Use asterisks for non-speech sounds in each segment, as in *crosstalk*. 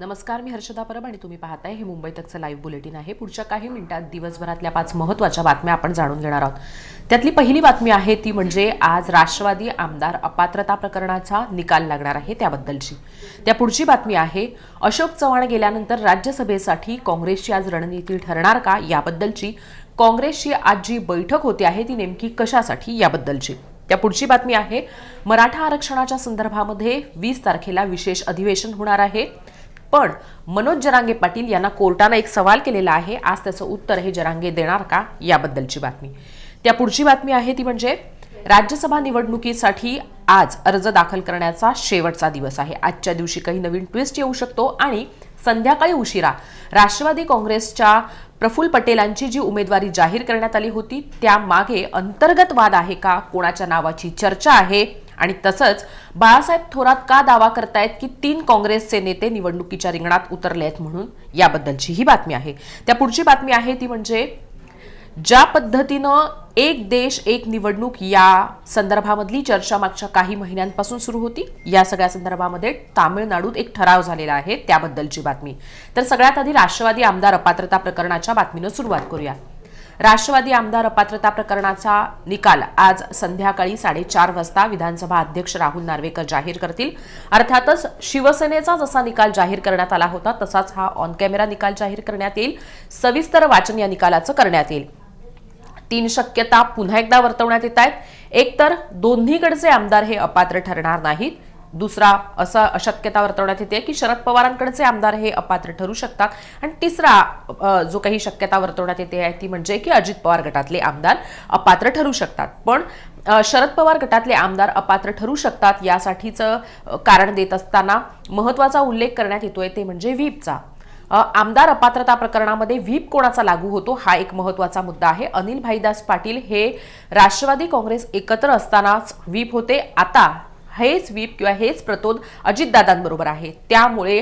नमस्कार मी हर्षदा परब आणि तुम्ही पाहताय हे मुंबई तकचं लाईव्ह बुलेटिन आहे. पुढच्या काही मिनिटात दिवसभरातल्या पाच महत्त्वाच्या बातम्या आपण जाणून घेणार आहोत. त्यातली पहिली बातमी आहे ती म्हणजे आज राष्ट्रवादी आमदार अपात्रता प्रकरणाचा निकाल लागणार आहे त्याबद्दलची. त्या पुढची बातमी आहे अशोक चव्हाण गेल्यानंतर राज्यसभेसाठी काँग्रेसची आज रणनीती ठरणार का याबद्दलची. काँग्रेसची आज जी बैठक होते आहे ती नेमकी कशासाठी याबद्दलची. त्या पुढची बातमी आहे मराठा आरक्षणाच्या संदर्भामध्ये वीस तारखेला विशेष अधिवेशन होणार आहे. पण मनोज जरांगे पाटील यांना कोर्टानं एक सवाल केलेला आहे. आज त्याचं उत्तर हे जरांगे देणार का? याबद्दलची बातमी. त्या पुढची बातमी आहे ती म्हणजे राज्यसभा निवडणुकीसाठी आज अर्ज दाखल करण्याचा शेवटचा दिवस आहे. आजच्या दिवशी काही नवीन ट्विस्ट येऊ शकतो आणि संध्याकाळी उशिरा राष्ट्रवादी काँग्रेसच्या प्रफुल्ल पटेलांची जी उमेदवारी जाहीर करण्यात आली होती त्यामागे अंतर्गत वाद आहे का? कोणाच्या नावाची चर्चा आहे? आणि तसंच बाळासाहेब थोरात का दावा करतायत की तीन काँग्रेसचे नेते निवडणुकीच्या रिंगणात उतरले आहेत म्हणून? याबद्दलची ही बातमी आहे. त्या पुढची बातमी आहे ती म्हणजे ज्या पद्धतीनं एक देश एक निवडणूक या संदर्भामधली चर्चा मागच्या काही महिन्यांपासून सुरू होती या सगळ्या संदर्भामध्ये तामिळनाडूत एक ठराव झालेला आहे त्याबद्दलची बातमी. तर सगळ्यात आधी राष्ट्रवादी आमदार अपात्रता प्रकरणाच्या बातमीनं सुरुवात करूया. राष्ट्रवादी आमदार अपात्रता प्रकरणाचा निकाल आज संध्याकाळी साडेचार वाजता विधानसभा अध्यक्ष राहुल नार्वेकर जाहीर करतील. अर्थातच शिवसेनेचा जसा निकाल जाहीर करण्यात आला होता तसाच हा ऑन कॅमेरा निकाल जाहीर करण्यात येईल. सविस्तर वाचन या निकालाचं करण्यात येईल. तीन शक्यता पुन्हा एकदा वर्तवण्यात येत आहेत. एकतर दोन्हीकडचे आमदार हे अपात्र ठरणार नाहीत. दुसरा असा अशक्यता वर्तवण्यात येते की शरद पवारांकडचे आमदार हे अपात्र ठरू शकतात. आणि तिसरा जो काही शक्यता वर्तवण्यात येते आहे ती म्हणजे की अजित पवार गटातले आमदार अपात्र ठरू शकतात. पण शरद पवार गटातले आमदार अपात्र ठरू शकतात यासाठीचं कारण देत असताना महत्त्वाचा उल्लेख करण्यात येतोय ते म्हणजे व्हीपचा. आमदार अपात्रता प्रकरणामध्ये व्हीप कोणाचा लागू होतो हा एक महत्त्वाचा मुद्दा आहे. अनिल भाईदास पाटील हे राष्ट्रवादी काँग्रेस एकत्र असतानाच व्हीप होते. आता हेच व्हीप किंवा हेच प्रतोद अजितदादांबरोबर आहे. त्यामुळे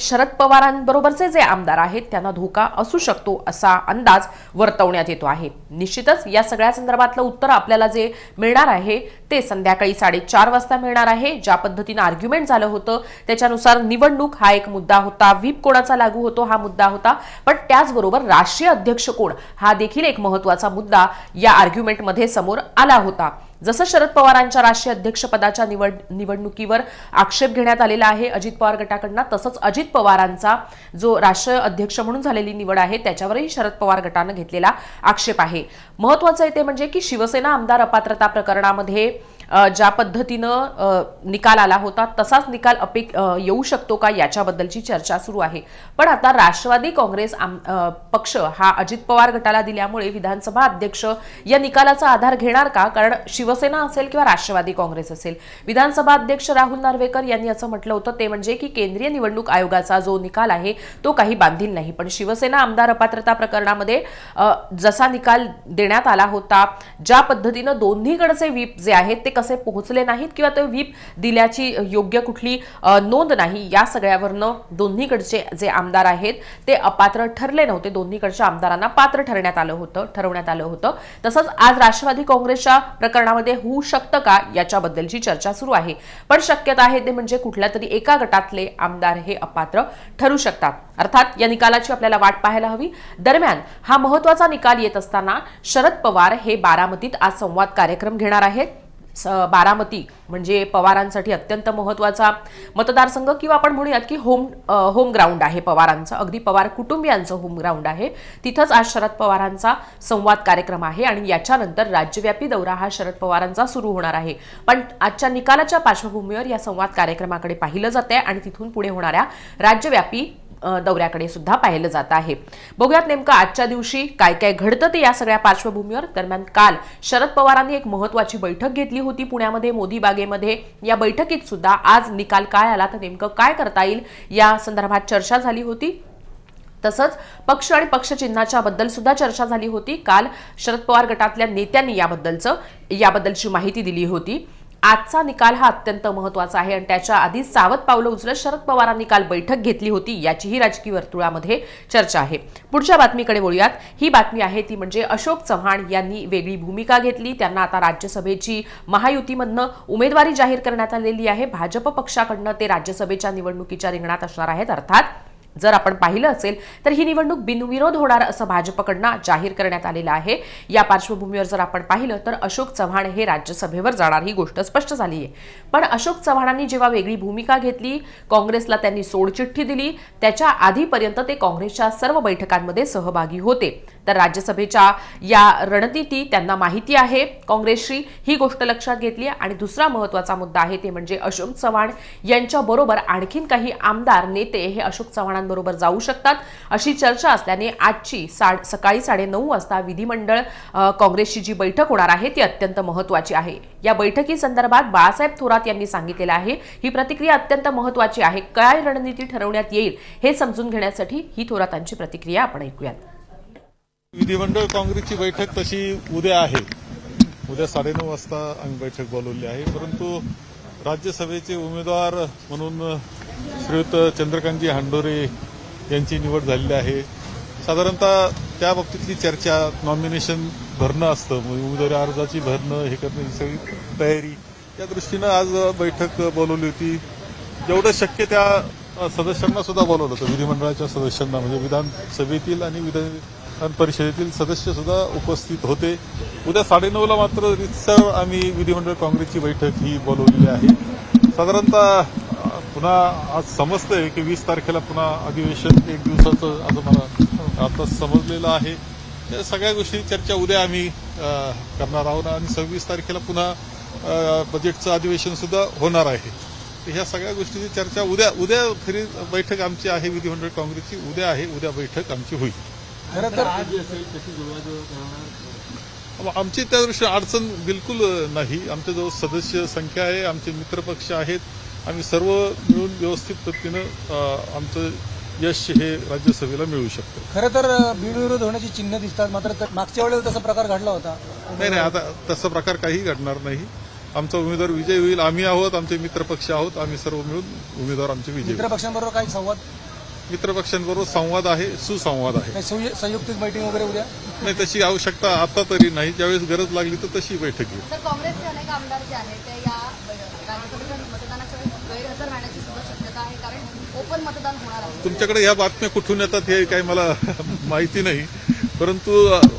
शरद पवारांबरोबरचे जे आमदार आहेत त्यांना धोका असू शकतो असा अंदाज वर्तवण्यात येतो आहे. निश्चितच या सगळ्या संदर्भातलं उत्तर आपल्याला जे मिळणार आहे ते संध्याकाळी साडेचार वाजता मिळणार आहे. ज्या पद्धतीनं आर्ग्युमेंट झालं होतं त्याच्यानुसार निवडणूक हा एक मुद्दा होता. व्हीप कोणाचा लागू होतो हा मुद्दा होता. पण त्याचबरोबर राष्ट्रीय अध्यक्ष कोण हा देखील एक महत्त्वाचा मुद्दा या आर्ग्युमेंटमध्ये समोर आला होता. जसं शरद पवारांच्या राष्ट्रीय अध्यक्षपदाच्या निवड निवडणुकीवर आक्षेप घेण्यात आलेला आहे अजित पवार गटाकडनं तसंच अजित पवारांचा जो राष्ट्रीय अध्यक्ष म्हणून झालेली निवड आहे त्याच्यावरही शरद पवार गटानं घेतलेला आक्षेप आहे. महत्वाचं आहे ते म्हणजे की शिवसेना आमदार अपात्रता प्रकरणामध्ये ज्या पद्धतीनं निकाल आला होता तसाच निकाल अपेक येऊ शकतो का याच्याबद्दलची चर्चा सुरू आहे. पण आता राष्ट्रवादी काँग्रेस आम- पक्ष हा अजित पवार गटाला दिल्यामुळे विधानसभा अध्यक्ष या निकालाचा आधार घेणार का? कारण शिवसेना असेल किंवा राष्ट्रवादी काँग्रेस असेल. विधानसभा अध्यक्ष राहुल नार्वेकर यांनी असं म्हटलं होतं ते म्हणजे की केंद्रीय निवडणूक आयोगाचा जो निकाल आहे तो काही बांधील नाही. पण शिवसेना आमदार अपात्रता प्रकरणामध्ये जसा निकाल देण्यात आला होता ज्या पद्धतीनं दोन्हीकडचे व्हीप जे आहेत ते कसे पोहोचले नाहीत किंवा ते व्हीप दिल्याची योग्य कुठली नोंद नाही या सगळ्यावरनं दोन्हीकडचे जे आमदार आहेत ते अपात्र ठरले नव्हते. दोन्हीकडच्या आमदारांना पात्र ठरण्यात आलं होतं ठरवण्यात आलं होतं. तसंच आज राष्ट्रवादी काँग्रेसच्या प्रकरणामध्ये होऊ शकतं का याच्याबद्दलची चर्चा सुरू आहे. पण शक्यता आहे ते म्हणजे कुठल्या तरी एका गटातले आमदार हे अपात्र ठरू शकतात. अर्थात या निकालाची आपल्याला वाट पाहायला हवी. दरम्यान हा महत्त्वाचा निकाल येत असताना शरद पवार हे बारामतीत आज संवाद कार्यक्रम घेणार आहेत. स- बारामती म्हणजे पवारांसाठी अत्यंत महत्त्वाचा मतदारसंघ किंवा आपण म्हणूयात की होम होम ग्राउंड आहे पवारांचं. अगदी पवार कुटुंबियांचं होम ग्राउंड आहे. तिथंच आज शरद पवारांचा संवाद कार्यक्रम आहे आणि याच्यानंतर राज्यव्यापी दौरा हा शरद पवारांचा सुरू होणार आहे. पण आजच्या निकालाच्या पार्श्वभूमीवर या संवाद कार्यक्रमाकडे पाहिलं जात आहे आणि तिथून पुढे होणाऱ्या राज्यव्यापी दौऱ्याकडे सुद्धा पाहिलं जात आहे. बघूयात नेमकं आजच्या दिवशी काय काय घडतं ते या सगळ्या पार्श्वभूमीवर. दरम्यान काल शरद पवारांनी एक महत्वाची बैठक घेतली होती पुण्यामध्ये मोदी बागेमध्ये. या बैठकीत सुद्धा आज निकाल काय आला तर नेमकं काय करता येईल या संदर्भात चर्चा झाली होती. तसंच पक्ष आणि पक्षचिन्हाच्या बद्दल सुद्धा चर्चा झाली होती. काल शरद पवार गटातल्या नेत्यांनी याबद्दलचं याबद्दलची माहिती दिली होती. आजचा निकाल हा अत्यंत महत्त्वाचा आहे आणि त्याच्या आधी सावध पावलं उचलत शरद पवारांनी काल बैठक घेतली होती. याचीही राजकीय वर्तुळामध्ये चर्चा आहे. पुढच्या बातमीकडे बोलूयात. ही बातमी आहे ती म्हणजे अशोक चव्हाण यांनी वेगळी भूमिका घेतली. त्यांना आता राज्यसभेची महायुतीमधनं उमेदवारी जाहीर करण्यात आलेली आहे. भाजप पक्षाकडनं ते राज्यसभेच्या निवडणुकीच्या रिंगणात असणार आहेत. अर्थात जर आपण पाहिलं असेल तर ही निवडणूक बिनविरोध होणार असं भाजपकडनं जाहीर करण्यात आलेलं आहे. या पार्श्वभूमीवर जर आपण पाहिलं तर अशोक चव्हाण हे राज्यसभेवर जाणार ही गोष्ट स्पष्ट झाली आहे. पण अशोक चव्हाणांनी जेव्हा वेगळी भूमिका घेतली काँग्रेसला त्यांनी सोडचिठ्ठी दिली त्याच्या आधीपर्यंत ते काँग्रेसच्या सर्व बैठकांमध्ये सहभागी होते. तर राज्यसभेच्या या रणनीती त्यांना माहिती आहे. काँग्रेसची ही गोष्ट लक्षात घेतली आहे. आणि दुसरा महत्त्वाचा मुद्दा आहे ते म्हणजे अशोक चव्हाण यांच्या बरोबर आणखीन काही आमदार नेते हे अशोक चव्हाणांबरोबर जाऊ शकतात अशी चर्चा असल्याने आजची सा सकाळी साडेनऊ वाजता विधिमंडळ काँग्रेसची जी बैठक होणार आहे ती अत्यंत महत्वाची आहे. या बैठकीसंदर्भात बाळासाहेब थोरात यांनी सांगितलेलं आहे. ही प्रतिक्रिया अत्यंत महत्वाची आहे. काय रणनीती ठरवण्यात येईल हे समजून घेण्यासाठी ही थोरातांची प्रतिक्रिया आपण ऐकूयात. विधिमंडळ काँग्रेसची बैठक तशी उद्या आहे. उद्या साडेनऊ वाजता आम्ही बैठक बोलवली आहे. परंतु राज्यसभेचे उमेदवार म्हणून श्रीयुत चंद्रकांतजी हांडोरे यांची निवड झालेली आहे. साधारणतः त्या बाबतीतली चर्चा नॉमिनेशन भरणं असतं. उमेदवारी अर्जाची भरणं हे करणं ही सगळी तयारी. या दृष्टीनं आज बैठक बोलवली होती. जेवढं शक्य त्या सदस्यांना सुद्धा बोलवलं होतं. विधिमंडळाच्या सदस्यांना म्हणजे विधानसभेतील आणि विधान परिषदेतील सदस्य सुद्धा उपस्थित होते. उद्या साडेनऊला मात्र रितसर आम्ही विधिमंडळ काँग्रेसची बैठक ही बोलवलेली आहे. साधारणतः पुन्हा आज समजतंय की वीस तारखेला पुन्हा अधिवेशन एक दिवसाचं असं मला आता समजलेलं आहे. या सगळ्या गोष्टी चर्चा उद्या आम्ही करणार आहोत आणि सव्वीस तारखेला पुन्हा बजेटचं अधिवेशन सुद्धा होणार आहे. ह्या सगळ्या गोष्टीची चर्चा उद्या उद्या खरी बैठक आमची आहे विधिमंडळ काँग्रेसची. उद्या आहे उद्या बैठक आमची होईल. खरं तर अब आमची त्या दृष्टीने अडचण बिलकुल नाही. आमच्याजवळ सदस्य संख्या आहे आमचे मित्रपक्ष आहेत आम्ही सर्व मिळून व्यवस्थित पद्धतीनं आमचं यश हे राज्यसभेला मिळू शकतो. खरं तर बिनविरोध होण्याची चिन्ह दिसतात. मात्र त- मागच्या वेळेला तसा प्रकार घडला होता. नाही नाही आता तसा प्रकार काही घडणार नाही. आमचा उमेदवार विजय होईल. आम्ही आहोत आमचे मित्रपक्ष आहोत आम्ही सर्व मिळून उमेदवार आमचे विजय होईल. मित्र पक्षांबरोबर काही संवाद मित्रपक्षांबरोबर संवाद आहे सुसंवाद आहे. काही संयु- संयुक्तिक बैठक वगैरे उद्या? नाही तशी आवश्यकता आता तरी नाही. ज्यावेळेस गरज लागली तर तशी बैठक घेऊ. काँग्रेसचे अनेक आमदार जे आहेत ते या राज्यसभेच्या मतदानाच्या वेळेस गैरहजर राहण्याची सुद्धा शक्यता आहे कारण ओपन मतदान होणार आहे. तुमच्याकडे ह्या बातम्या कुठून येतात हे काही मला *laughs* माहिती नाही. परंतु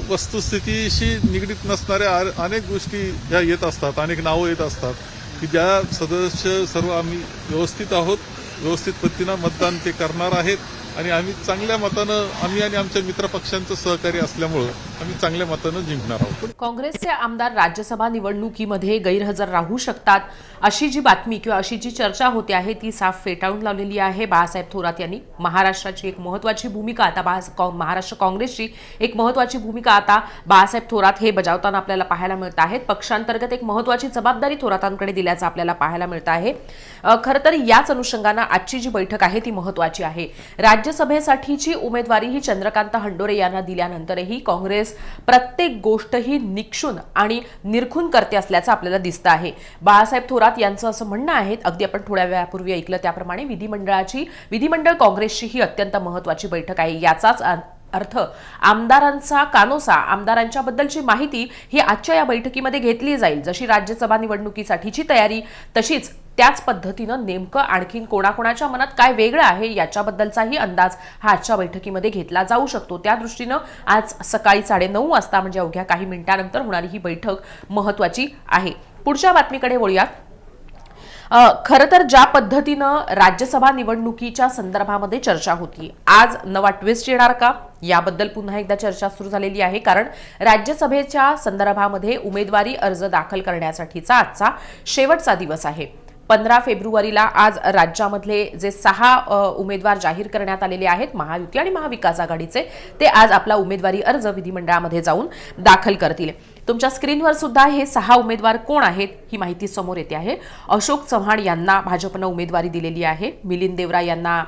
वस्तुस्थितीशी निगडीत नसणाऱ्या अनेक गोष्टी ह्या येत असतात अनेक नावं येत असतात की ज्या सदस्य सर्व आम्ही व्यवस्थित आहोत व्यवस्थित पद्धतीनं मतदान ते करणार आहेत. आणि आम्ही चांगल्या मतानं आम्ही आणि आमच्या मित्रपक्षांचं सहकार्य असल्यामुळं आम्ही चांगल्या मतानं जिंकणार आहोत. काँग्रेसचे आमदार राज्यसभा निवडणुकीमध्ये गैरहजर राहू शकतात. अशी जी बातमी किंवा अशी जी चर्चा होते आहे ती साफ फेटाळून लावलेली आहे. बाळासाहेब थोरात यांनी महाराष्ट्राची एक महत्वाची भूमिका आता बाळा महाराष्ट्र काँग्रेसची एक महत्वाची भूमिका आता बाळासाहेब थोरात हे बजावताना आपल्याला पाहायला मिळत आहेत. पक्षांतर्गत एक महत्वाची जबाबदारी थोरातांकडे दिल्याचं आपल्याला पाहायला मिळत आहे. खरं तर याच अनुषंगानं आजची जी बैठक आहे ती महत्वाची आहे. राज्यसभेसाठीची उमेदवारी ही चंद्रकांत हंडोरे यांना दिल्यानंतरही काँग्रेस प्रत्येक गोष्ट ही निक्षून आणि निरखून करते असल्याचं आपल्याला दिसतं आहे. बाळासाहेब थोरात यांचं असं म्हणणं आहे अगदी आपण थोड्या वेळापूर्वी ऐकलं त्याप्रमाणे विधिमंडळाची विधिमंडळ काँग्रेसची ही अत्यंत महत्वाची बैठक आहे. याचाच अर्थ आमदारांचा कानोसा आमदारांच्या बद्दलची माहिती ही आजच्या या बैठकीमध्ये घेतली जाईल. जशी राज्यसभा निवडणुकीसाठीची तयारी तशीच त्याच पद्धतीनं नेमकं आणखीन कोणाकोणाच्या मनात काय वेगळं आहे याच्याबद्दलचाही अंदाज हा आजच्या बैठकीमध्ये घेतला जाऊ शकतो. त्या दृष्टीनं आज सकाळी साडेनऊ वाजता म्हणजे अवघ्या काही मिनिटानंतर होणारी ही बैठक महत्वाची आहे. पुढच्या बातमीकडे वळूयात. खरं तर ज्या पद्धतीनं राज्यसभा निवडणुकीच्या संदर्भामध्ये चर्चा होती आज नवा ट्विस्ट येणार का? याबद्दल पुन्हा एकदा चर्चा सुरू झालेली आहे कारण राज्यसभेच्या संदर्भामध्ये उमेदवारी अर्ज दाखल करण्यासाठीचा आजचा शेवटचा दिवस आहे. पंधरा फेब्रुवारीला आज राज्यामधले जे सहा उमेदवार जाहीर करण्यात आलेले आहेत महायुती आणि महाविकास आघाडीचे ते आज आपला उमेदवारी अर्ज विधिमंडळामध्ये जाऊन दाखल करतील. तुमच्या स्क्रीनवर सुद्धा हे सहा उमेदवार कोण आहेत ही माहिती समोर येते आहे. अशोक चव्हाण यांना भाजपनं उमेदवारी दिलेली आहे. मिलिंद देवरा यांना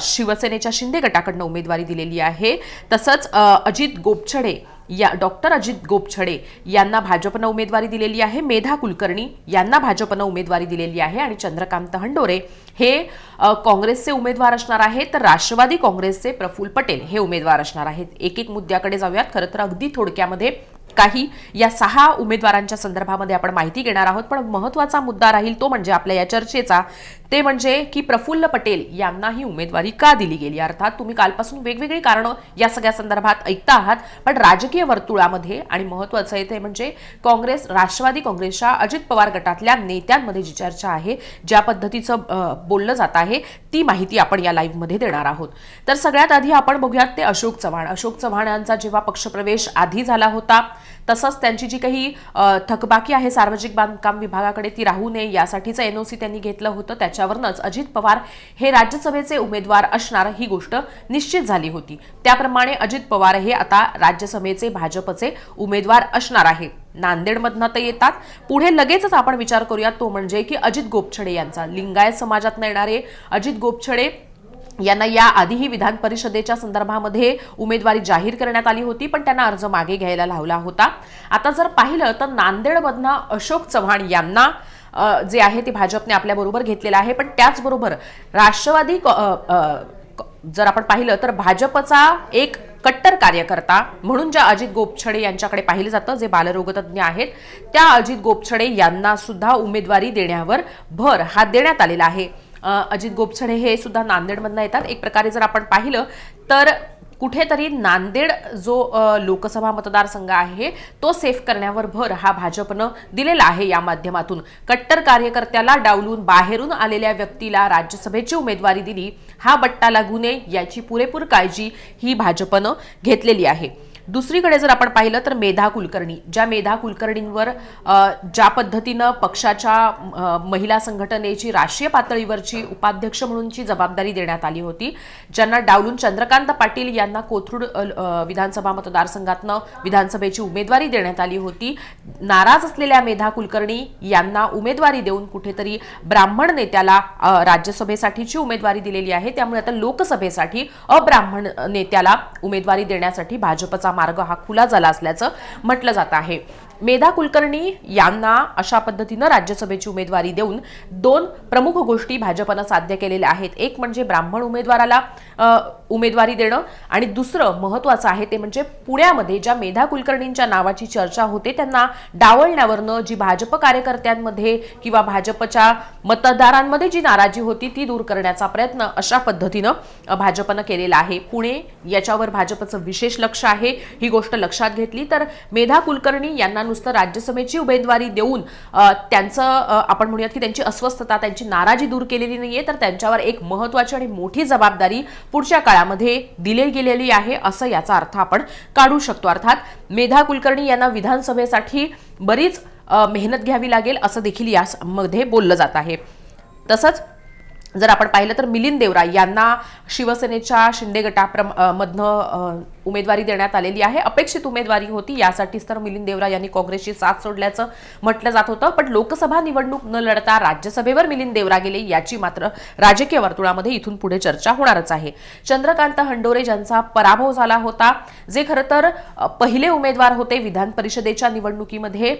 शिवसेनेच्या शिंदे गटाकडनं उमेदवारी दिलेली आहे. तसंच अजित गोपछडे या डॉक्टर अजित गोपछडे यांना भाजपनं उमेदवारी दिलेली आहे. मेधा कुलकर्णी यांना भाजपनं उमेदवारी दिलेली आहे. आणि चंद्रकांत हंडोरे हे काँग्रेसचे उमेदवार असणार आहेत. तर राष्ट्रवादी काँग्रेसचे प्रफुल्ल पटेल हे उमेदवार असणार आहेत. एक एक मुद्द्याकडे जाऊयात. खरं तर अगदी थोडक्यामध्ये काही या सहा उमेदवारांच्या संदर्भामध्ये आपण माहिती घेणार आहोत. पण महत्त्वाचा मुद्दा राहील तो म्हणजे आपल्या या चर्चेचा. ते म्हणजे की प्रफुल्ल पटेल यांना ही उमेदवारी का दिली गेली? अर्थात तुम्ही कालपासून वेगवेगळी कारणं या सगळ्या संदर्भात ऐकता आहात. पण राजकीय वर्तुळामध्ये आणि महत्वाचं आहे ते म्हणजे काँग्रेस राष्ट्रवादी काँग्रेसच्या अजित पवार गटातल्या नेत्यांमध्ये जी चर्चा आहे ज्या पद्धतीचं बोललं जात आहे ती माहिती आपण या लाईव्हमध्ये देणार आहोत. तर सगळ्यात आधी आपण बघूयात ते अशोक चव्हाण. अशोक चव्हाण यांचा जेव्हा पक्षप्रवेश आधी झाला होता तसंच त्यांची जी काही थकबाकी आहे सार्वजनिक बांधकाम विभागाकडे ती राहू नये यासाठीचं एनओसी त्यांनी घेतलं होतं. त्याच्यावरनंच अजित पवार हे राज्यसभेचे उमेदवार असणार ही गोष्ट निश्चित झाली होती. त्याप्रमाणे अजित पवार हे आता राज्यसभेचे भाजपचे उमेदवार असणार आहे. नांदेडमधनं तर येतात. पुढे लगेचच आपण विचार करूया तो म्हणजे की अजित गोपछडे यांचा. लिंगायत समाजातनं येणारे अजित गोपछडे यांना या आधीही विधान परिषदेच्या संदर्भामध्ये उमेदवारी जाहीर करण्यात आली होती पण त्यांना अर्ज मागे घ्यायला लावला होता. आता जर पाहिलं तर नांदेडमधनं अशोक चव्हाण यांना जे आहे ते भाजपने आपल्याबरोबर घेतलेलं आहे पण त्याचबरोबर राष्ट्रवादी क- जर आपण पाहिलं तर भाजपचा एक कट्टर कार्यकर्ता म्हणून ज्या अजित गोपछडे यांच्याकडे पाहिलं जातं जे बालरोगतज्ञ आहेत त्या अजित गोपछडे यांना सुद्धा उमेदवारी देण्यावर भर हा देण्यात आलेला आहे. अजित गोपछडे हे सुद्धा नांदेडमधनं येतात. एक प्रकारे जर आपण पाहिलं तर कुठेतरी नांदेड जो लोकसभा मतदारसंघ आहे तो सेफ करण्यावर भर हा भाजपनं दिलेला आहे या माध्यमातून. कट्टर कार्यकर्त्याला डावलून बाहेरून आलेल्या व्यक्तीला राज्यसभेची उमेदवारी दिली हा बट्टा लागू नये याची पुरेपूर काळजी ही भाजपनं घेतलेली आहे. दुसरीकडे जर आपण पाहिलं तर मेधा कुलकर्णी ज्या मेधा कुलकर्णींवर ज्या पद्धतीनं पक्षाच्या महिला संघटनेची राष्ट्रीय पातळीवरची उपाध्यक्ष म्हणूनची जबाबदारी देण्यात आली होती ज्यांना डावलून चंद्रकांत पाटील यांना कोथरूड विधानसभा मतदारसंघातनं विधानसभेची उमेदवारी देण्यात आली होती. नाराज असलेल्या मेधा कुलकर्णी यांना उमेदवारी देऊन कुठेतरी ब्राह्मण नेत्याला राज्यसभेसाठीची उमेदवारी दिलेली आहे. त्यामुळे आता लोकसभेसाठी अब्राह्मण नेत्याला उमेदवारी देण्यासाठी भाजपचा मार्ग हा खुला झाला असल्याचं म्हटलं जात आहे. मेधा कुलकर्णी यांना अशा पद्धतीनं राज्यसभेची उमेदवारी देऊन दोन प्रमुख गोष्टी भाजपनं साध्य केलेल्या आहेत. एक म्हणजे ब्राह्मण उमेदवाराला उमेदवारी देणं आणि दुसरं महत्वाचं आहे ते म्हणजे पुण्यामध्ये ज्या मेधा कुलकर्णींच्या नावाची चर्चा होते त्यांना डावळण्यावरनं जी भाजप कार्यकर्त्यांमध्ये किंवा भाजपच्या मतदारांमध्ये जी नाराजी होती ती दूर करण्याचा प्रयत्न अशा पद्धतीनं भाजपनं केलेला आहे. पुणे याच्यावर भाजपचं विशेष लक्ष आहे. ही गोष्ट लक्षात घेतली तर मेधा कुलकर्णी यांना नुसतं राज्यसभेची उमेदवारी देऊन त्यांचं आपण म्हणूयात की त्यांची अस्वस्थता त्यांची नाराजी दूर केलेली नाहीये तर त्यांच्यावर एक महत्वाची आणि मोठी जबाबदारी पुढच्या काळामध्ये दिली गेलेली आहे असं याचा अर्थ आपण काढू शकतो. अर्थात मेधा कुलकर्णी यांना विधानसभेसाठी बरीच मेहनत घ्यावी लागेल असं देखील यामध्ये बोललं जात आहे. तसंच जर आपण पाहिलं तर मिलिंद देवरा यांना शिवसेनेच्या शिंदे गटाप्रम मधनं उमेदवारी देण्यात आलेली आहे. अपेक्षित उमेदवारी होती. यासाठीच तर मिलिंद देवरा यांनी काँग्रेसची साथ सोडल्याचं म्हटलं जात होतं. पण लोकसभा निवडणूक न लढता राज्यसभेवर मिलिंद देवरा गेले याची मात्र राजकीय वर्तुळामध्ये इथून पुढे चर्चा होणारच आहे. चंद्रकांत हंडोरे ज्यांचा पराभव झाला होता जे खरं तर पहिले उमेदवार होते विधान परिषदेच्या निवडणुकीमध्ये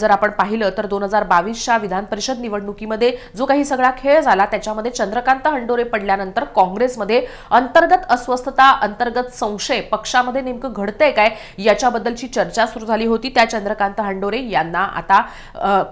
जर आपण पाहिलं तर दोन हजार बावीसच्या विधान परिषद निवडणुकीमध्ये जो काही सगळा खेळ झाला त्याच्यामध्ये चंद्रकांत हंडोरे पडल्यानंतर काँग्रेसमध्ये अंतर्गत अस्वस्थता अंतर्गत संशय पक्षामध्ये नेमकं घडतंय काय? याच्याबद्दलची चर्चा सुरू झाली होती. त्या चंद्रकांत हंडोरे यांना आता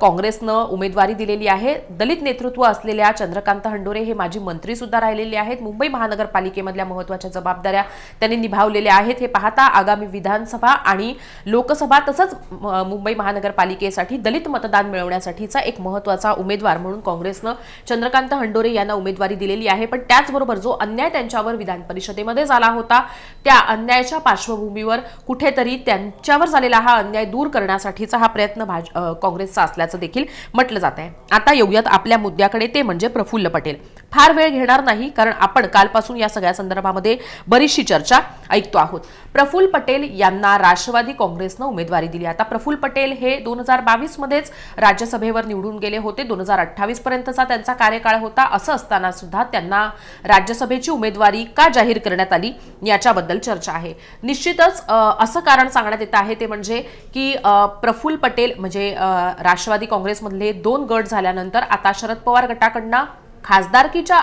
काँग्रेसनं उमेदवारी दिलेली आहे. दलित नेतृत्व असलेल्या चंद्रकांत हंडोरे हे माजी मंत्री सुद्धा राहिलेले आहेत. मुंबई महानगरपालिकेमधल्या महत्त्वाच्या जबाबदाऱ्या त्यांनी निभावलेल्या आहेत. हे पाहता आगामी विधानसभा आणि लोकसभा तसंच मुंबई महानगरपालिकेसाठी दलित मतदान मिळवण्यासाठीचा एक महत्त्वाचा उमेदवार म्हणून काँग्रेसनं चंद्रकांत हंडोरे यांना उमेदवारी दिलेली आहे. पण त्याचबरोबर जो अन्याय त्यांच्यावर विधान परिषदेमध्ये झाला होता त्या अन्यायाच्या पार्श्वभूमीवर कुठेतरी त्यांच्यावर झालेला हा अन्याय दूर करण्यासाठीचा हा प्रयत्न भाज काँग्रेसचा असल्याचं देखील म्हटलं जात आहे. आता येऊयात आपल्या मुद्द्याकडे ते म्हणजे प्रफुल्ल पटेल. फार वेळ घेणार नाही कारण आपण कालपासून या सगळ्या संदर्भामध्ये बरीचशी चर्चा ऐकतो आहोत. प्रफुल्ल पटेल यांना राष्ट्रवादी काँग्रेसनं उमेदवारी दिली. आता प्रफुल्ल पटेल हे दोन हजार बावीसमध्येच राज्यसभेवर निवडून गेले होते. दोन हजार अठ्ठावीस पर्यंतचा त्यांचा कार्यकाळ होता. असं असताना सुद्धा त्यांना राज्यसभेची उमेदवारी का जाहीर करण्यात आली याच्याबद्दल चर्चा आहे. निश्चितच असं कारण सांगण्यात येत आहे ते म्हणजे की प्रफुल प्रफुल्ल पटेल म्हणजे राष्ट्रवादी काँग्रेसमधले दोन गट झाल्यानंतर आता शरद पवार गटाकडनं खासदारकीच्या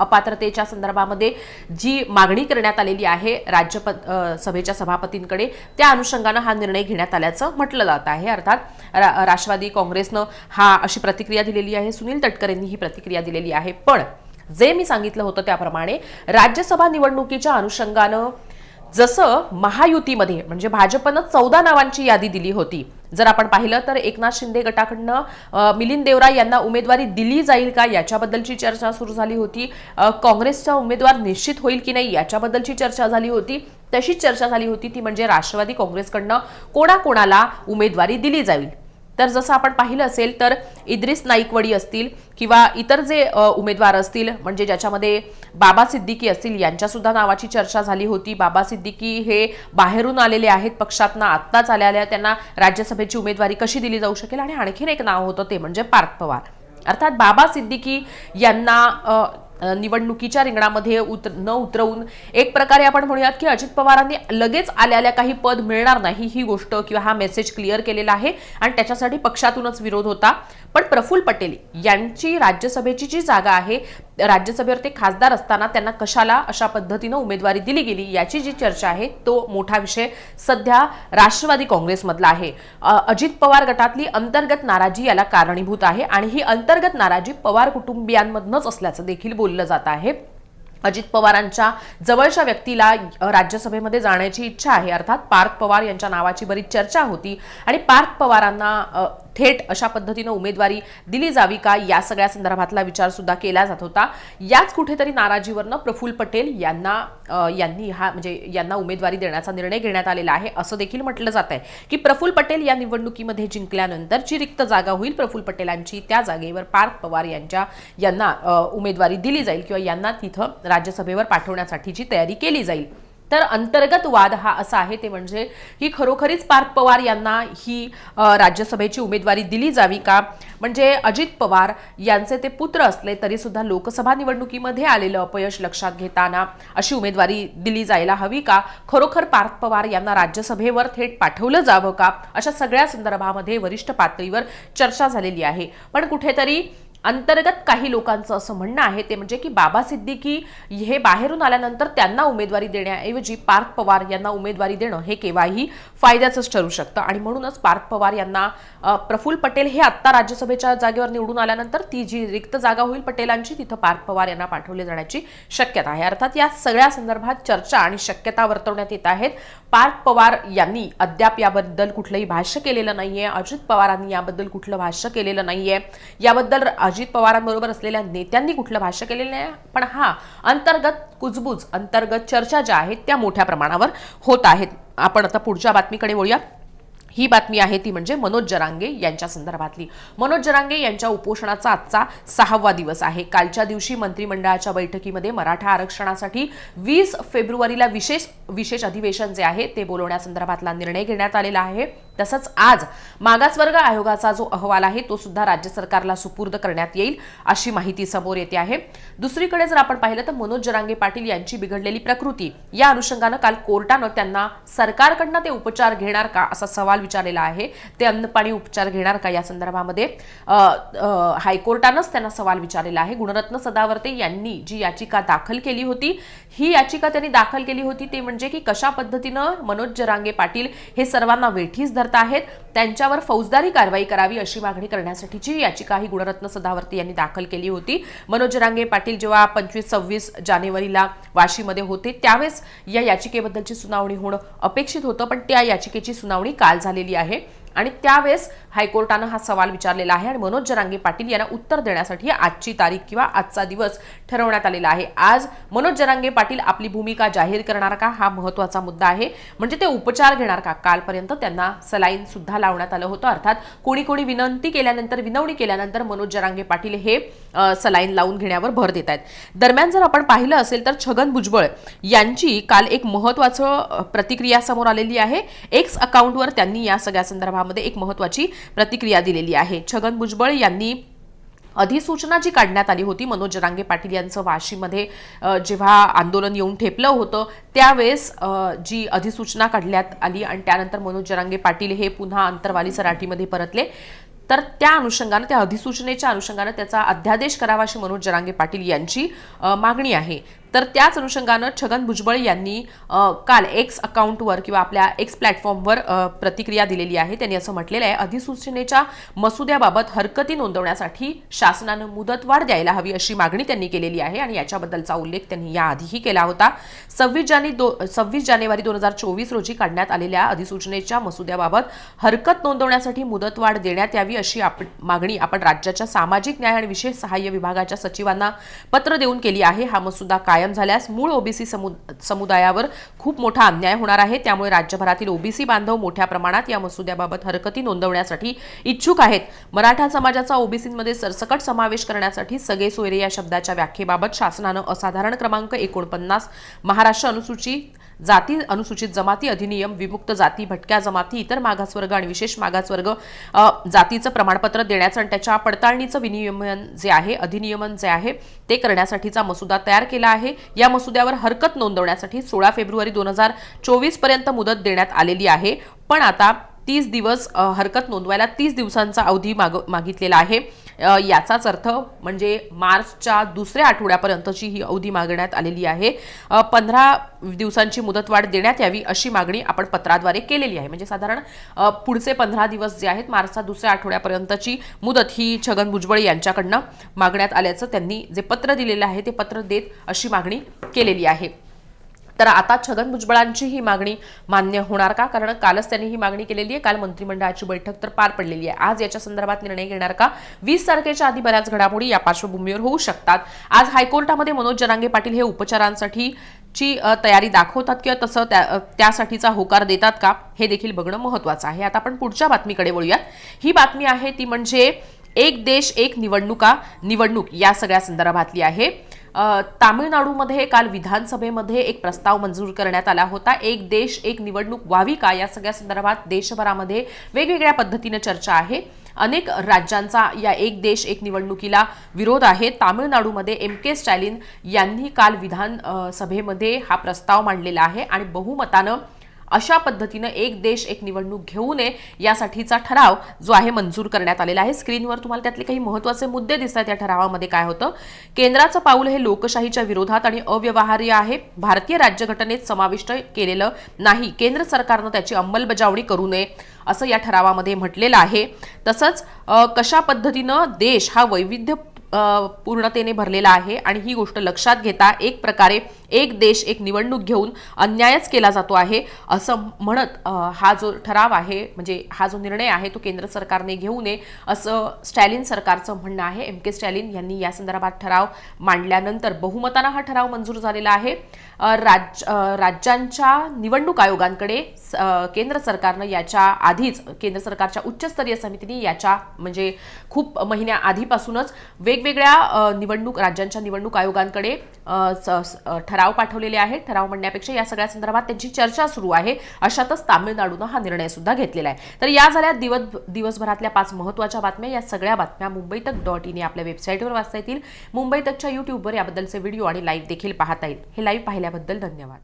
अपात्रतेच्या संदर्भामध्ये जी मागणी करण्यात आलेली आहे राज्य सभेच्या सभापतींकडे त्या अनुषंगानं हा निर्णय घेण्यात आल्याचं म्हटलं जात आहे. अर्थात रा- राष्ट्रवादी काँग्रेसनं हा अशी प्रतिक्रिया दिलेली आहे. सुनील तटकरेंनी ही प्रतिक्रिया दिलेली आहे. पण जे मी सांगितलं होतं त्याप्रमाणे राज्यसभा निवडणुकीच्या अनुषंगानं जसं महायुतीमध्ये म्हणजे भाजपनं चौदा नावांची यादी दिली होती. जर आपण पाहिलं तर एकनाथ शिंदे गटाकडनं मिलिंद देवरा यांना उमेदवारी दिली जाईल का याच्याबद्दलची चर्चा सुरू झाली होती. काँग्रेसचा उमेदवार निश्चित होईल की नाही याच्याबद्दलची चर्चा झाली होती. तशीच चर्चा झाली होती ती म्हणजे राष्ट्रवादी काँग्रेसकडनं कोणाकोणाला उमेदवारी दिली जाईल. तर जसं आपण पाहिलं असेल तर इद्रिस नाईकवडी असतील किंवा इतर जे उमेदवार असतील म्हणजे ज्याच्यामध्ये बाबा सिद्दीकी असतील यांच्यासुद्धा नावाची चर्चा झाली होती. बाबा सिद्दीकी हे बाहेरून आलेले आहेत पक्षातनं आत्ताच आलेल्या त्यांना राज्यसभेची उमेदवारी कशी दिली जाऊ शकेल? आणि आणखीन एक नाव होतं ते म्हणजे पार्थ पवार. अर्थात बाबा सिद्दीकी यांना निवडणुकीच्या रिंगणामध्ये उतर न उतरवून एक प्रकारे आपण म्हणूयात की अजित पवारांनी लगेच आल्याला काही पद मिळणार नाही ही गोष्ट किंवा हा मेसेज क्लिअर केलेला आहे. आणि त्याच्यासाठी पक्षातूनच विरोध होता. पण प्रफुल्ल पटेल यांची राज्यसभेची जी जागा आहे राज्यसभेवर ते खासदार असताना त्यांना कशाला अशा पद्धतीनं उमेदवारी दिली गेली याची जी चर्चा आहे तो मोठा विषय सध्या राष्ट्रवादी काँग्रेसमधला आहे. अजित पवार गटातली अंतर्गत नाराजी याला कारणीभूत आहे आणि ही अंतर्गत नाराजी पवार कुटुंबियांमधनच असल्याचं देखील बोललं जात आहे. अजित पवारांच्या जवळच्या व्यक्तीला राज्यसभेमध्ये जाण्याची इच्छा आहे अर्थात पार्थ पवार यांच्या नावाची बरीच चर्चा होती आणि पार्थ पवारांना थेट अशा पद्धतीनं उमेदवारी दिली जावी का? या सगळ्या संदर्भातला विचार सुद्धा केला जात होता. याच कुठेतरी नाराजीवरनं प्रफुल्ल पटेल यांना यांनी हा म्हणजे यांना उमेदवारी देण्याचा निर्णय घेण्यात आलेला आहे. असं देखील म्हटलं जात आहे की प्रफुल्ल पटेल या निवडणुकीमध्ये जिंकल्यानंतर जी रिक्त जागा होईल प्रफुल्ल पटेलांची त्या जागेवर पार्थ पवार यांच्या यांना उमेदवारी दिली जाईल किंवा यांना तिथं राज्यसभेवर पाठवण्यासाठीची तयारी केली जाईल. तर अंतर्गत वाद हा असा आहे ते म्हणजे की खरोखरीच पार्थ पवार यांना ही राज्यसभेची उमेदवारी दिली जावी का? म्हणजे अजित पवार यांचे ते पुत्र असले तरी सुद्धा लोकसभा निवडणुकीमध्ये आलेलं अपयश लक्षात घेताना अशी उमेदवारी दिली जायला हवी का? खरोखर पार्थ पवार यांना राज्यसभेवर थेट पाठवलं जावं का? अशा सगळ्या संदर्भामध्ये वरिष्ठ पातळीवर चर्चा झालेली आहे. पण कुठेतरी अंतर्गत काही लोकांचं असं म्हणणं आहे ते म्हणजे की बाबा सिद्दीकी हे बाहेरून आल्यानंतर त्यांना उमेदवारी देण्याऐवजी पार्थ पवार यांना उमेदवारी देणं हे केव्हाही फायद्याचंच ठरू शकतं. आणि म्हणूनच पार्थ पवार यांना प्रफुल्ल पटेल हे आत्ता राज्यसभेच्या जागेवर निवडून आल्यानंतर ती जी रिक्त जागा होईल पटेलांची तिथं पार्थ पवार यांना पाठवले जाण्याची शक्यता आहे. अर्थात या सगळ्या संदर्भात चर्चा आणि शक्यता वर्तवण्यात येत आहेत. पार्थ पवार यांनी अद्याप याबद्दल कुठलंही भाष्य केलेलं नाहीये. अजित पवारांनी याबद्दल कुठलं भाष्य केलेलं नाहीये. याबद्दल अजित पवारांबरोबर असलेल्या नेत्यांनी कुठलं भाष्य केलेलं नाही पण हा अंतर्गत कुजबूज अंतर्गत चर्चा ज्या आहेत त्या मोठ्या प्रमाणावर होत आहेत. आपण आता पुढच्या बातमीकडे वळूया ही बातमी आहे ती म्हणजे मनोज जरांगे यांच्या संदर्भातली. मनोज जरांगे यांच्या उपोषणाचा आजचा सहावा दिवस आहे. कालच्या दिवशी मंत्रिमंडळाच्या बैठकीमध्ये मराठा आरक्षणासाठी वीस फेब्रुवारीला विशेष विशेष अधिवेशन जे आहे ते बोलवण्यासंदर्भातला निर्णय घेण्यात आलेला आहे. तसंच आज मागासवर्ग आयोगाचा जो अहवाल आहे तो सुद्धा राज्य सरकारला सुपूर्द करण्यात येईल अशी माहिती समोर येते आहे. दुसरीकडे जर आपण पाहिलं तर मनोज जरांगे पाटील यांची बिघडलेली प्रकृती या अनुषंगानं काल कोर्टानं त्यांना सरकारकडनं ते उपचार घेणार का असा सवाल विचारलेला आहे. ते अन्नपाणी उपचार घेणार का या संदर्भामध्ये? हायकोर्टानंच त्यांना सवाल विचारलेला आहे. गुणरत्न सदावर्ते यांनी जी याचिका दाखल केली होती ही याचिका त्यांनी दाखल केली होती ते म्हणजे की कशा पद्धतीनं मनोज जरांगे पाटील हे सर्वांना वेठीस धरत आहेत त्यांच्यावर फौजदारी कारवाई करावी अशी मागणी करण्यासाठीची याचिका ही गुणरत्न सदावर्ती यांनी दाखल केली होती. मनोज रांगे पाटील जेव्हा पंचवीस सव्वीस जानेवारीला वाशीमध्ये होते त्यावेळेस या याचिकेबद्दलची सुनावणी होणं अपेक्षित होतं पण त्या याचिकेची सुनावणी काल झालेली आहे. आणि त्यावेळेस हायकोर्टानं हा सवाल विचारलेला आहे आणि मनोज जरांगे पाटील यांना उत्तर देण्यासाठी आजची तारीख किंवा आजचा दिवस ठरवण्यात आलेला आहे. आज मनोज जरांगे पाटील आपली भूमिका जाहीर करणार का? हा महत्त्वाचा मुद्दा आहे. म्हणजे ते उपचार घेणार का? कालपर्यंत त्यांना सलाईन सुद्धा लावण्यात आलं होतं. अर्थात कोणी कोणी विनंती केल्यानंतर विनवणी केल्यानंतर मनोज जरांगे पाटील हे सलाईन लावून घेण्यावर भर देत आहेत. दरम्यान जर आपण पाहिलं असेल तर छगन भुजबळ यांची काल एक महत्वाचं प्रतिक्रिया समोर आलेली आहे. एक्स अकाउंटवर त्यांनी या सगळ्या संदर्भात संदर्भामध्ये एक महत्वाची प्रतिक्रिया दिलेली आहे. छगन भुजबळ यांनी अधिसूचना जी काढण्यात आली होती. मनोज जरांगे पाटील यांचं वाशीमध्ये जेव्हा आंदोलन येऊन ठेपलं होतं त्यावेळेस जी अधिसूचना काढण्यात आली आणि त्यानंतर मनोज जरांगे पाटील हे पुन्हा अंतरवाली सराठीमध्ये परतले तर त्या अनुषंगानं त्या अधिसूचनेच्या अनुषंगानं त्याचा अध्यादेश करावा अशी मनोज जरांगे पाटील यांची मागणी आहे. तर त्याच अनुषंगानं छगन भुजबळ यांनी काल एक्स अकाउंटवर किंवा आपल्या एक्स प्लॅटफॉर्मवर प्रतिक्रिया दिलेली आहे. त्यांनी असं म्हटलेलं आहे अधिसूचनेच्या मसुद्याबाबत हरकती नोंदवण्यासाठी शासनानं मुदतवाढ द्यायला हवी अशी मागणी त्यांनी केलेली आहे आणि याच्याबद्दलचा उल्लेख त्यांनी याआधीही केला होता. सव्वीस जाने दो सव्वीस जानेवारी दोन हजार चोवीस रोजी काढण्यात आलेल्या अधिसूचनेच्या मसुद्याबाबत हरकत नोंदवण्यासाठी मुदतवाढ देण्यात यावी अशी आप मागणी आपण राज्याच्या सामाजिक न्याय आणि विशेष सहाय्य विभागाच्या सचिवांना पत्र देऊन केली आहे. हा मसुदा काय कायम झाल्यास मूळ ओबीसी समुदायावर खूप मोठा अन्याय होणार आहे. त्यामुळे राज्यभरातील ओबीसी बांधव मोठ्या प्रमाणात या मसुद्याबाबत हरकती नोंदवण्यासाठी इच्छुक आहेत. मराठा समाजाचा ओबीसीमध्ये सरसकट समावेश करण्यासाठी सगळे सोयरे या शब्दाच्या व्याख्येबाबत शासनानं असाधारण क्रमांक एकोणपन्नास महाराष्ट्र अनुसूचित जाती अनुसूचित जमाती अधिनियम विमुक्त जाती भटक्या जमाती इतर मागासवर्ग आणि विशेष मागासवर्ग जातीचं प्रमाणपत्र देण्याचं आणि त्याच्या पडताळणीचं विनियमन जे आहे अधिनियमन जे आहे ते करण्यासाठीचा मसुदा तयार केला आहे. या मसुद्यावर हरकत नोंदवण्यासाठी सोळा फेब्रुवारी दोन हजार चोवीसपर्यंत मुदत देण्यात आलेली आहे. पण आता तीस दिवस हरकत नोंदवायला तीस दिवसांचा अवधी माग मागितलेला आहे. याचाच अर्थ म्हणजे मार्चच्या दुसऱ्या आठवड्यापर्यंतची ही अवधी मागण्यात आलेली आहे. पंधरा दिवसांची मुदतवाढ देण्यात यावी अशी मागणी आपण पत्राद्वारे केलेली आहे. म्हणजे साधारण पुढचे पंधरा दिवस जे आहेत मार्चच्या दुसऱ्या आठवड्यापर्यंतची मुदत ही छगन भुजबळ यांच्याकडनं मागण्यात आल्याचं त्यांनी जे पत्र दिलेलं आहे ते पत्र देत अशी मागणी केलेली आहे. तर आता छगन भुजबळांची ही मागणी मान्य होणार का? कारण कालच त्यांनी ही मागणी केलेली आहे. काल मंत्रिमंडळाची बैठक तर पार पडलेली आहे. आज याच्या संदर्भात निर्णय घेणार का? वीस तारखेच्या आधी बऱ्याच घडामोडी या पार्श्वभूमीवर होऊ शकतात. आज हायकोर्टामध्ये मनोज जरांगे पाटील हे उपचारांसाठी ची तयारी दाखवतात किंवा तसं त्या त्यासाठीचा होकार देतात का? हे देखील बघणं महत्वाचं आहे. आता आपण पुढच्या बातमीकडे वळूयात. ही बातमी आहे ती म्हणजे एक देश एक निवडणुका निवडणूक या सगळ्या संदर्भातली आहे. तामिळनाडूमध्ये काल विधानसभेमध्ये एक प्रस्ताव मंजूर करण्यात आला होता. एक देश एक निवडणूक व्हावी का? या सगळ्या संदर्भात देशभरामध्ये वेगवेगळ्या पद्धतीनं चर्चा आहे. अनेक राज्यांचा या एक देश एक निवडणुकीला विरोध आहे. तामिळनाडूमध्ये एम के स्टॅलिन यांनी काल विधान सभेमध्ये हा प्रस्ताव मांडलेला आहे आणि बहुमतानं अशा पद्धतीनं एक देश एक निवडणूक घेऊ नये यासाठीचा ठराव जो आहे मंजूर करण्यात आलेला आहे. स्क्रीनवर तुम्हाला त्यातले काही महत्त्वाचे मुद्दे दिसत आहेत या ठरावामध्ये काय होतं? केंद्राचं पाऊल हे लोकशाहीच्या विरोधात आणि अव्यवहार्य आहे. भारतीय राज्यघटनेत समाविष्ट केलेलं नाही. केंद्र सरकारनं त्याची अंमलबजावणी करू नये असं या ठरावामध्ये म्हटलेलं आहे. तसंच कशा पद्धतीनं देश हा वैविध्य पूर्णतेने भरलेला आहे आणि ही गोष्ट लक्षात घेता एक प्रकारे एक देश एक निवडणूक घेऊन अन्यायच केला जातो आहे असं म्हणत हा जो ठराव आहे म्हणजे हा जो निर्णय आहे तो केंद्र सरकारने घेऊ नये असं स्टॅलिन सरकारचं म्हणणं आहे. एम के स्टॅलिन यांनी या संदर्भात ठराव मांडल्यानंतर बहुमतानं हा ठराव मंजूर झालेला आहे. राज राज्यांच्या निवडणूक आयोगांकडे स- केंद्र सरकारनं याच्या आधीच केंद्र सरकारच्या उच्चस्तरीय समितीने याच्या म्हणजे खूप महिन्या आधीपासूनच वेगवेगळ्या निवडणूक राज्यांच्या निवडणूक आयोगांकडे ठराव पाठवलेले आहेत. ठराव म्हणण्यापेक्षा या सगळ्या संदर्भात त्यांची चर्चा सुरू आहे. अशातच तामिळनाडूनं हा निर्णय सुद्धा घेतलेला आहे. तर या झाल्या दिवस दिवसभरातल्या पाच महत्त्वाच्या बातम्या. या सगळ्या बातम्या मुंबई तक डॉट इन आपल्या वेबसाईटवर वाचता येतील. मुंबई तकच्या यूट्यूबवर याबद्दलचे व्हिडिओ आणि लाईव्ह देखील पाहता येईल. हे लाईव्ह पाहिल्याबद्दल धन्यवाद.